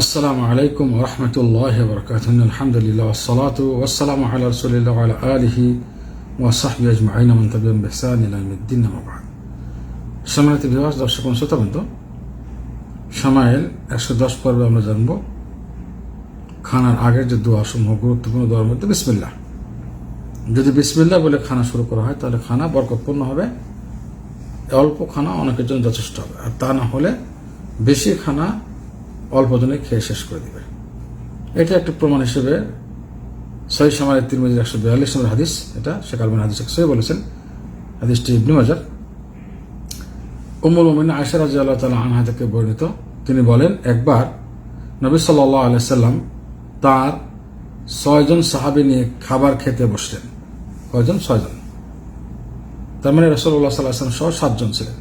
আসসালামু আলাইকুম রহমতুল্লাহ বরকাত আলহামদুলিল্লাহ আসসালাত ওয়াসালাম আল্লাহ রসুলিল্লাহ আল আলহি ওয়াসাহি আজমাইন আমন তবিম বেহসান ইলামুদ্দিন নামাবাদ সমায়তী বিভাগ দর্শক শ্রোতাবন্ধ সামায়েল একশো দশ পর্বে আমরা জানব খানার আগের যে দোয়া সমূহ গুরুত্বপূর্ণ দোয়ার মধ্যে বিসমিল্লা যদি বিসমিল্লা বলে খানা শুরু করা হয়, তাহলে খানা বরকতপূর্ণ হবে। অল্প খানা অনেকের জন্য যথেষ্ট হবে। আর তা না হলে বেশি খানা অল্প জনে খেয়ে শেষ করে দিবে। এটা একটি প্রমাণ হিসেবে সহি সামারের তিরমিজির একশো বিয়াল্লিশ নম্বর হাদিস, এটা শেখ আলমান হাদিস সহি বলেছেন, হাদিসটি ইবনু মাজার। উমুল মোমিন আয়সা রাজি আল্লাহ তালা আনহা থেকে বর্ণিত, তিনি বলেন, একবার নবী সাল্লাহ আলাইসাল্লাম তার ছয়জন সাহাবি নিয়ে খাবার খেতে বসলেন। কয়জন? ছয়জন। তার মানে রসল্লাহ সাল্লাহ সহ সাতজন ছিলেন।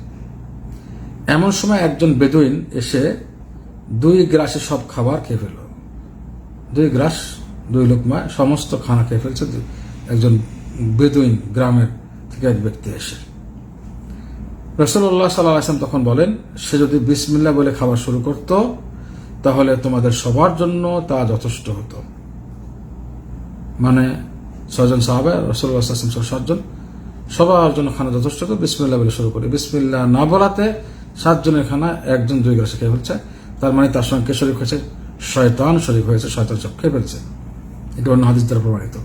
এমন সময় একজন বেদুইন এসে দুই গ্রাসে সব খাবার খেয়ে ফেলল। দুই গ্রাস, দুই লোকমা, সমস্ত খানা খেয়ে ফেলছে। একজন বেদুইন গ্রামের থেকে এক ব্যক্তি এসে। রসল্লাহ সাল্লাহ আসলাম তখন বলেন, সে যদি বিসমিল্লা বলে খাবার শুরু করত, তাহলে তোমাদের সবার জন্য তা যথেষ্ট হতো। মানে ছয়জন সাহাবে রসল্লাহ আসলাম সহ সাতজন, সবার জন্য খানা যথেষ্ট হতো বিসমিল্লা বলে শুরু করে। বিসমিল্লা না বলাতে সাতজনের খানা একজন দুই গ্লাসে খেয়ে ফেলছে। তার মানে তার সঙ্গে কে শরীর হয়েছে, শয়তান শরীর হয়েছে, শয়তান সব খেয়ে ফেলছে। এটা অন্য হাদিস দ্বারা প্রমাণিত।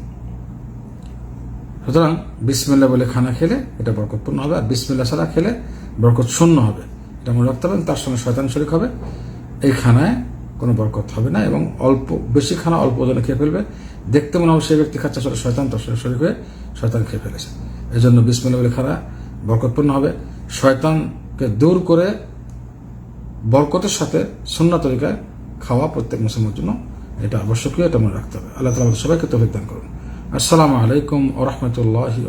সুতরাং বিসমিল্লা বলে খানা খেলে এটা বরকতপূর্ণ হবে, আর বিসমিল্লা ছাড়া খেলে বরকত শূন্য হবে। এটা মনে রাখতে হবে তার সঙ্গে শয়তান শরিক হবে। এই খানায় কোনো বরকত হবে না, এবং অল্প, বেশি খানা অল্প ওজনে খেয়ে ফেলবে। দেখতে মনে হবে সেই ব্যক্তি খাচ্ছে, আসলে শয়তান, তার সঙ্গে শরিক হয়ে শয়তান খেয়ে ফেলেছে। এই জন্য বিসমিল্লা বলে খানা বরকতপূর্ণ হবে। শয়তানকে দূর করে বরকতের সাথে সন্না তরিকায় খাওয়া প্রত্যেক মুসলমানের জন্য এটা আবশ্যকীয়, এটা মনে রাখতে হবে। আল্লাহ তালা সবাইকে তো দান করুন। আসসালামু আলাইকুম ও রহমতুল্লাহি